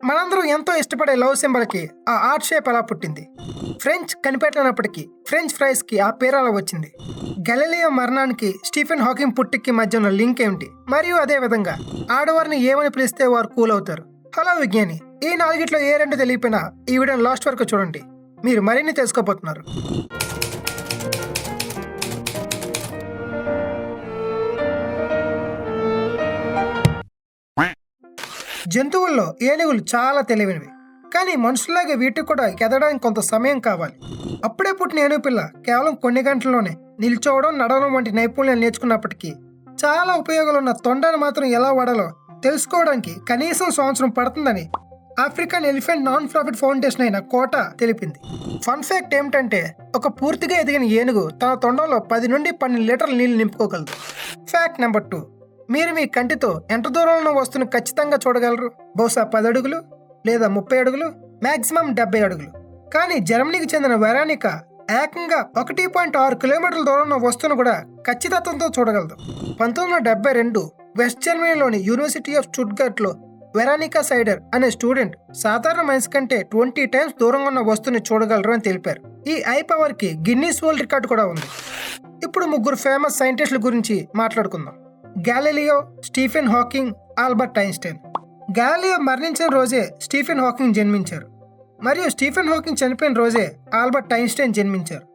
మనందరూ ఎంతో ఇష్టపడే లవ్ సింబల్కి ఆ ఆర్ట్ షేప్ ఎలా పుట్టింది? ఫ్రెంచ్ కనిపెట్టినప్పటికీ ఫ్రెంచ్ ఫ్రైస్కి ఆ పేరు అలా వచ్చింది? గెలలియో మరణానికి స్టీఫెన్ హాకింగ్ పుట్టికి మధ్య ఉన్న లింక్ ఏమిటి? మరియు అదే విధంగా ఆడవారిని ఏమని పిలిస్తే వారు కూల్ అవుతారు? హలో విజ్ఞాని ఈ నాలుగిట్లో ఏ రెండు తెలియపోయినా ఈ వీడియో లాస్ట్ వరకు చూడండి. మీరు మరిన్ని తెలుసుకోబోతున్నారు. జంతువుల్లో ఏనుగులు చాలా తెలివైనవి. కానీ మనుషుల్లాగే వీటికి కూడా ఎదడానికి కొంత సమయం కావాలి. అప్పుడే పుట్టిన ఏనుగు పిల్ల కేవలం కొన్ని గంటల్లోనే నిల్చోవడం నడవడం వంటి నైపుణ్యాలు నేర్చుకున్నప్పటికీ చాలా ఉపయోగాలు ఉన్న తొండను మాత్రం ఎలా వాడాలో తెలుసుకోవడానికి కనీసం సంవత్సరం పడుతుందని African elephant non profit foundation అయిన కోట తెలిపింది. ఫన్ ఫ్యాక్ట్ ఏమిటంటే ఒక పూర్తిగా ఎదిగిన ఏనుగు తన తొండంలో పది నుండి పన్నెండు లీటర్ల నీళ్ళు నింపుకోగలదు. Fact number two. మీరు మీ కంటితో ఎంత దూరంలో ఉన్న వస్తువును ఖచ్చితంగా చూడగలరు? బహుశా పది అడుగులు లేదా ముప్పై అడుగులు మాక్సిమం డెబ్బై అడుగులు. కానీ జర్మనీకి చెందిన వెరానిక ఏకంగా ఒకటి పాయింట్ ఆరు కిలోమీటర్ల దూరంలో ఉన్న వస్తువును కూడా ఖచ్చితత్వంతో చూడగలదు. పంతొమ్మిది వందల డెబ్బై రెండు వెస్ట్ జర్మనీలోని యూనివర్సిటీ ఆఫ్ స్టుడ్గర్ట్లో వెరానికా సైడర్ అనే స్టూడెంట్ సాధారణ మనిషి కంటే ట్వంటీ టైమ్స్ దూరంగా ఉన్న వస్తువుని చూడగలరు అని తెలిపారు. ఈ ఐ పవర్కి గిన్నీస్ వరల్డ్ రికార్డు కూడా ఉంది. ఇప్పుడు ముగ్గురు ఫేమస్ సైంటిస్టుల గురించి మాట్లాడుకుందాం. Galileo Stephen Hawking Albert Einstein. Galileo మరణించిన రోజే స్టీఫెన్ హాకింగ్ జన్మించారు. మరియు స్టీఫెన్ హాకింగ్ చనిపోయిన రోజే ఆల్బర్ట్ ఐన్స్టైన్ జన్మించారు.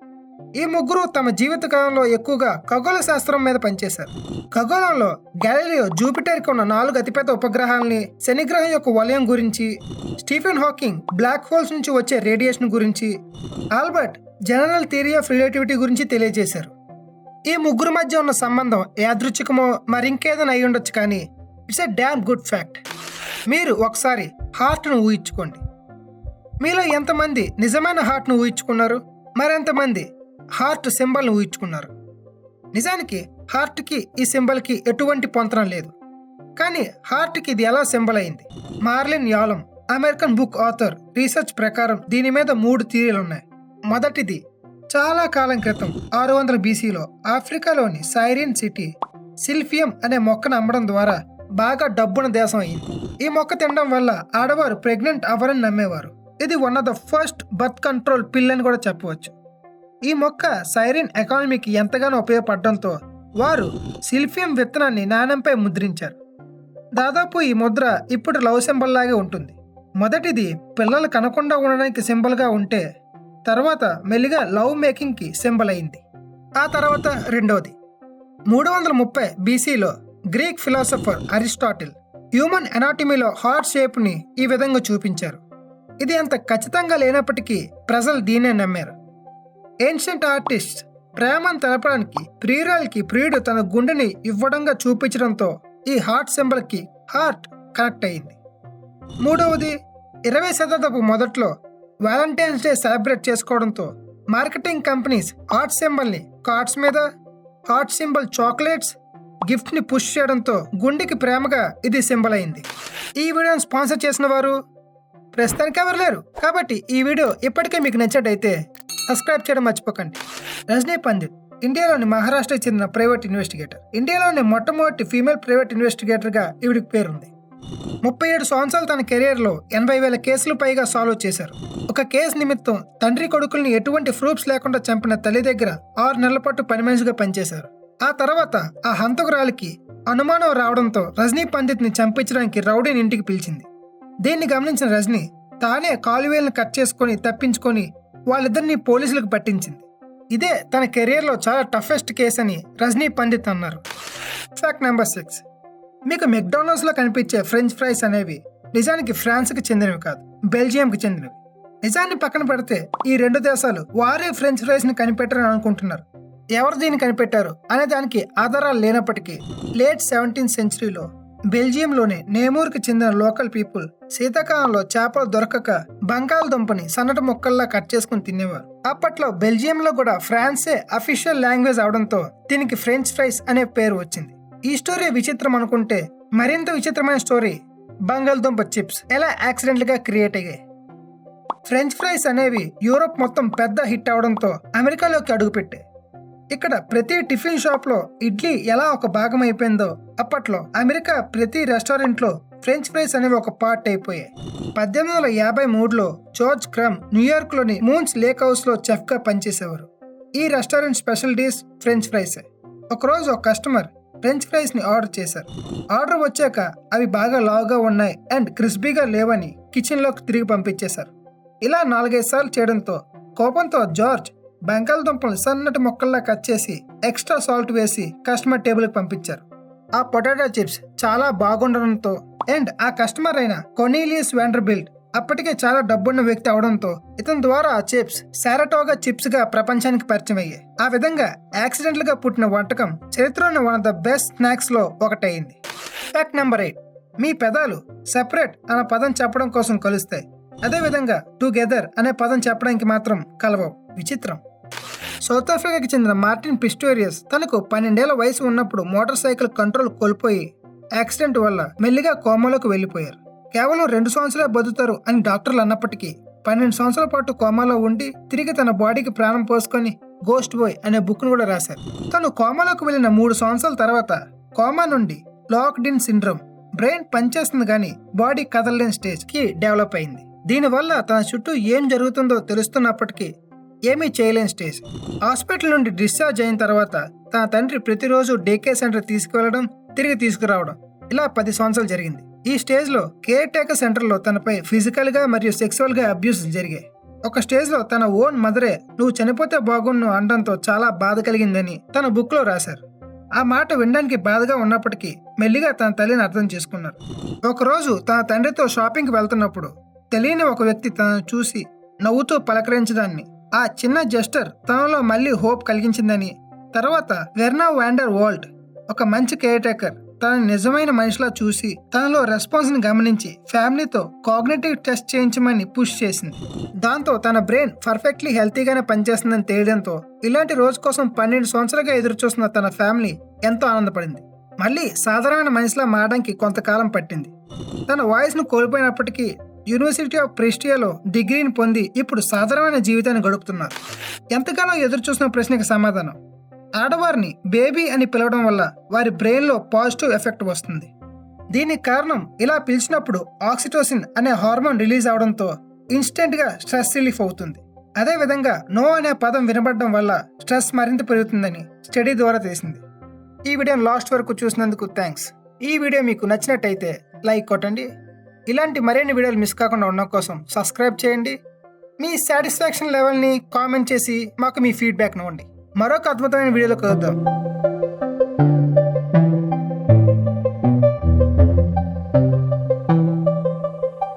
ఈ ముగ్గురు తమ జీవిత కాలంలో ఎక్కువగా ఖగోళ శాస్త్రం మీద పనిచేశారు. ఖగోళంలో గ్యాలిలియో జూపిటర్కి ఉన్న నాలుగు అతిపెద్ద ఉపగ్రహాలని శనిగ్రహం యొక్క వలయం గురించి స్టీఫెన్ హాకింగ్ బ్లాక్ హోల్స్ నుంచి వచ్చే రేడియేషన్ గురించి Albert general theory of relativity గురించి తెలియజేశారు. ఈ ముగ్గురు మధ్య ఉన్న సంబంధం యాదృచ్ఛికమో మరింకేదైనా అయి ఉండొచ్చు కానీ it's a damn good fact. మీరు ఒకసారి హార్ట్ను ఊహించుకోండి. మీలో ఎంతమంది నిజమైన హార్ట్ను ఊహించుకున్నారు? మరెంతమంది హార్ట్ సింబల్ను ఊహించుకున్నారు? నిజానికి హార్ట్కి ఈ సింబల్కి ఎటువంటి పొంతనం లేదు. కానీ హార్ట్కి ఇది ఎలా సింబల్ అయింది? Marilyn Yalom American book author research ప్రకారం దీని మీద మూడు థియరీలు ఉన్నాయి మొదటిది చాలా కాలం క్రితం ఆరు వందల బీసీలో ఆఫ్రికాలోని సైరిన్ సిటీ సిల్ఫియం అనే మొక్కను అమ్మడం ద్వారా బాగా డబ్బున దేశం అయింది. ఈ మొక్క తినడం వల్ల ఆడవారు ప్రెగ్నెంట్ అవ్వరని నమ్మేవారు. ఇది one of the first birth control pill అని కూడా చెప్పవచ్చు. ఈ మొక్క సైరిన్ ఎకానమీకి ఎంతగానో ఉపయోగపడడంతో వారు సిల్ఫియం విత్తనాన్ని నాణెంపై ముద్రించారు. దాదాపు ఈ ముద్ర ఇప్పుడు లవ్ సింబల్ లాగే ఉంటుంది. మొదటిది పిల్లలు కనకుండా ఉండడానికి సింబల్గా ఉంటే తర్వాత మెల్లిగా లవ్ మేకింగ్కి సింబల్ అయింది ఆ తర్వాత రెండవది మూడు వందల ముప్పై బీసీలో గ్రీక్ ఫిలాసఫర్ అరిస్టాటిల్ హ్యూమన్ ఎనాటమీలో హార్ట్ షేప్ని ఈ విధంగా చూపించారు. ఇది అంత ఖచ్చితంగా లేనప్పటికీ ప్రజలు దీన్నే నమ్మారు. ఏన్షియంట్ ఆర్టిస్ట్ ప్రేమను తెలపడానికి ప్రియురాలకి ప్రియుడు తన గుండెని ఇవ్వడంగా చూపించడంతో ఈ హార్ట్ సింబల్కి హార్ట్ కనెక్ట్ అయింది. మూడవది ఇరవై శతాబ్దపు మొదట్లో వ్యాలంటైన్స్ డే సెలబ్రేట్ చేసుకోవడంతో మార్కెటింగ్ కంపెనీస్ ఆర్ట్ సింబల్ని కార్డ్స్ మీద హార్ట్ సింబల్ చాక్లెట్స్ గిఫ్ట్ని పుష్ చేయడంతో గుండెకి ప్రేమగా ఇది సింబల్ అయింది. ఈ వీడియోని స్పాన్సర్ చేసిన వారు ప్రస్తుతానికి ఎవరు లేరు. కాబట్టి ఈ వీడియో ఇప్పటికే మీకు నచ్చటైతే సబ్స్క్రైబ్ చేయడం మర్చిపోకండి. రజనీ పండిత్ ఇండియాలోని మహారాష్ట్రకు చెందిన ప్రైవేట్ ఇన్వెస్టిగేటర్. ఇండియాలోని మొట్టమొదటి ఫీమేల్ ప్రైవేట్ ఇన్వెస్టిగేటర్గా ఈవిడికి పేరుంది. ముప్పై ఏడు సంవత్సరాలు తన కెరీర్లో ఎనభై వేల కేసులు పైగా సాల్వ్ చేశారు. ఒక కేసు నిమిత్తం తండ్రి కొడుకుల్ని ఎటువంటి ప్రూఫ్స్ లేకుండా చంపిన తల్లి దగ్గర ఆరు నెలల పాటు పని మనిషిగా పనిచేశారు. ఆ తర్వాత ఆ హంతకురాలికి అనుమానం రావడంతో రజనీ పండిత్ని చంపించడానికి రౌడీని ఇంటికి పిలిచింది. దీన్ని గమనించిన రజనీ తానే కాలువేలను కట్ చేసుకొని తప్పించుకొని వాళ్ళిద్దరిని పోలీసులకు పట్టించింది. ఇదే తన కెరీర్లో చాలా టఫెస్ట్ కేసు అని రజనీ పండిత్ అన్నారు. ఫ్యాక్ట్ నెంబర్ సిక్స్ మీకు మెక్డానల్డ్స్లో కనిపించే ఫ్రెంచ్ ఫ్రైస్ అనేవి నిజానికి ఫ్రాన్స్కి చెందినవి కాదు బెల్జియంకి చెందినవి. నిజాన్ని పక్కన పెడితే ఈ రెండు దేశాలు వారే ఫ్రెంచ్ ఫ్రైస్ని కనిపెట్టారని అనుకుంటున్నారు. ఎవరు దీన్ని కనిపెట్టారు అనే దానికి ఆధారాలు లేనప్పటికీ లేట్ సెవెంటీన్త్ సెంచరీలో బెల్జియంలోని నేమూర్కి చెందిన లోకల్ పీపుల్ శీతాకాలంలో చేపలు దొరకక బంగాళదుంపని సన్నటి ముక్కల్లా కట్ చేసుకుని తినేవారు. అప్పట్లో బెల్జియంలో కూడా ఫ్రాన్సే అఫీషియల్ లాంగ్వేజ్ అవడంతో దీనికి ఫ్రెంచ్ ఫ్రైస్ అనే పేరు వచ్చింది. ఈ స్టోరీ విచిత్రం అనుకుంటే మరింత విచిత్రమైన స్టోరీ బంగాళదుంప చిప్స్ ఎలా యాక్సిడెంట్గా క్రియేట్ అయ్యాయి. ఫ్రెంచ్ ఫ్రైస్ అనేవి యూరోప్ మొత్తం పెద్ద హిట్ అవడంతో అమెరికాలోకి అడుగుపెట్టాయి ఇక్కడ ప్రతి టిఫిన్ షాప్లో ఇడ్లీ ఎలా ఒక భాగం అయిపోయిందో అప్పట్లో అమెరికా ప్రతి రెస్టారెంట్లో ఫ్రెంచ్ ఫ్రైస్ అనేవి ఒక పార్ట్ అయిపోయాయి. పద్దెనిమిది వందల యాభై మూడులో జార్జ్ క్రమ్ న్యూయార్క్లోని మూన్స్ లేక్ హౌస్లో చెఫ్గా పనిచేసేవారు. ఈ restaurant special dish French fries. ఒకరోజు ఒక కస్టమర్ ఫ్రెంచ్ ఫ్రైస్ని ఆర్డర్ చేశారు. ఆర్డర్ వచ్చాక అవి బాగా లావుగా ఉన్నాయి అండ్ క్రిస్పీగా లేవని కిచెన్లోకి తిరిగి పంపించేశారు. ఇలా నాలుగైదు సార్లు చేయడంతో కోపంతో జార్జ్ బంగాళదుంపలు సన్నటి ముక్కల్లా కట్ చేసి ఎక్స్ట్రా సాల్ట్ వేసి కస్టమర్ టేబుల్కి పంపించారు. ఆ పొటాటో చిప్స్ చాలా బాగుండడంతో అండ్ ఆ కస్టమర్ అయిన కొనీలియస్ వెండర్బిల్ట్ అప్పటికే చాలా డబ్బున్న వ్యక్తి అవడంతో ఇతని ద్వారా ఆ చిప్స్ సారటోగా చిప్స్గా ప్రపంచానికి పరిచయం అయ్యాయి ఆ విధంగా యాక్సిడెంట్గా పుట్టిన వంటకం చరిత్రలోని వన్ ఆఫ్ ద బెస్ట్ స్నాక్స్లో ఒకటైంది ఫ్యాక్ట్ నెంబర్ ఎయిట్ మీ పెదాలు సెపరేట్ అనే పదం చెప్పడం కోసం కలుస్తాయి అదేవిధంగా టుగెదర్ అనే పదం చెప్పడానికి మాత్రం కలవవు. విచిత్రం. సౌత్ ఆఫ్రికాకి చెందిన మార్టిన్ పిస్టోరియస్ తనకు పన్నెండేళ్ళ వయసు ఉన్నప్పుడు మోటార్ సైకిల్ కంట్రోల్ కోల్పోయి యాక్సిడెంట్ వల్ల మెల్లిగా కోమాలోకి వెళ్ళిపోయారు. కేవలం రెండు సంవత్సరాలు బతుకుతారు అని డాక్టర్లు అన్నప్పటికీ పన్నెండు సంవత్సరాల పాటు కోమాలో ఉండి తిరిగి తన బాడీకి ప్రాణం పోసుకొని గోస్ట్ బాయ్ అనే బుక్ను కూడా రాశారు. తను కోమాలోకి వెళ్ళిన మూడు సంవత్సరాల తర్వాత కోమా నుండి లాక్డిన్ సిండ్రోమ్ బ్రెయిన్ పనిచేస్తుంది కానీ బాడీ కదలలేని స్టేజ్కి డెవలప్ అయింది. దీనివల్ల తన చుట్టూ ఏం జరుగుతుందో తెలుస్తున్నప్పటికీ ఏమీ చేయలేని స్టేజ్. హాస్పిటల్ నుండి డిశ్చార్జ్ అయిన తర్వాత తన తండ్రి ప్రతిరోజు డేకే సెంటర్ తీసుకువెళ్ళడం తిరిగి తీసుకురావడం ఇలా పది సంవత్సరాలు జరిగింది. ఈ స్టేజ్లో కేర్ టేకర్ సెంటర్లో తనపై ఫిజికల్గా మరియు సెక్సువల్గా అబ్యూస్ జరిగాయి. ఒక స్టేజ్లో తన ఓన్ మదరే నువ్వు చనిపోతే బాగుండు అనడంతో చాలా బాధ కలిగిందని తన బుక్లో రాశారు. ఆ మాట వినడానికి బాధగా ఉన్నప్పటికీ మెల్లిగా తన తల్లిని అర్థం చేసుకున్నారు. ఒకరోజు తన తండ్రితో షాపింగ్కి వెళ్తున్నప్పుడు తెలియని ఒక వ్యక్తి తనను చూసి నవ్వుతూ పలకరించడాన్ని ఆ చిన్న జస్టర్ తనలో మళ్ళీ హోప్ కలిగించిందని తర్వాత వెర్నా వాండర్ వరల్డ్ ఒక మంచి కేర్ టేకర్ తనని నిజమైన మనిషిలా చూసి తనలో రెస్పాన్స్ని గమనించి ఫ్యామిలీతో కాగ్నేటివ్ టెస్ట్ చేయించమని పుష్ చేసింది. దాంతో తన బ్రెయిన్ పర్ఫెక్ట్లీ హెల్తీగానే పనిచేస్తుందని తేయడంతో ఇలాంటి రోజు కోసం పన్నెండు సంవత్సరాలుగా ఎదురు చూస్తున్న తన ఫ్యామిలీ ఎంతో ఆనందపడింది. మళ్ళీ సాధారణ మనిషిలా మారడానికి కొంతకాలం పట్టింది. తన వాయిస్ను కోల్పోయినప్పటికీ యూనివర్సిటీ ఆఫ్ ప్రెస్టియాలో డిగ్రీని పొంది ఇప్పుడు సాధారణమైన జీవితాన్ని గడుపుతున్నారు. ఎంతకాలం ఎదురు చూసిన ప్రశ్నకి సమాధానం. ఆడవారిని బేబీ అని పిలవడం వల్ల వారి బ్రెయిన్లో పాజిటివ్ ఎఫెక్ట్ వస్తుంది. దీనికి కారణం ఇలా పిలిచినప్పుడు ఆక్సిటోసిన్ అనే హార్మోన్ రిలీజ్ అవడంతో ఇన్స్టెంట్గా స్ట్రెస్ రిలీఫ్ అవుతుంది. అదేవిధంగా నో అనే పదం వినబడడం వల్ల స్ట్రెస్ మరింత పెరుగుతుందని స్టడీ ద్వారా తెలిసింది. ఈ వీడియోని లాస్ట్ వరకు చూసినందుకు థ్యాంక్స్. ఈ వీడియో మీకు నచ్చినట్టయితే లైక్ కొట్టండి. ఇలాంటి మరిన్ని వీడియోలు మిస్ కాకుండా ఉండడం కోసం సబ్స్క్రైబ్ చేయండి. మీ సాటిస్ఫాక్షన్ లెవెల్ని కామెంట్ చేసి మాకు మీ ఫీడ్బ్యాక్ ఇవ్వండి. మరొక అద్భుతమైన వీడియోలో కలుద్దాం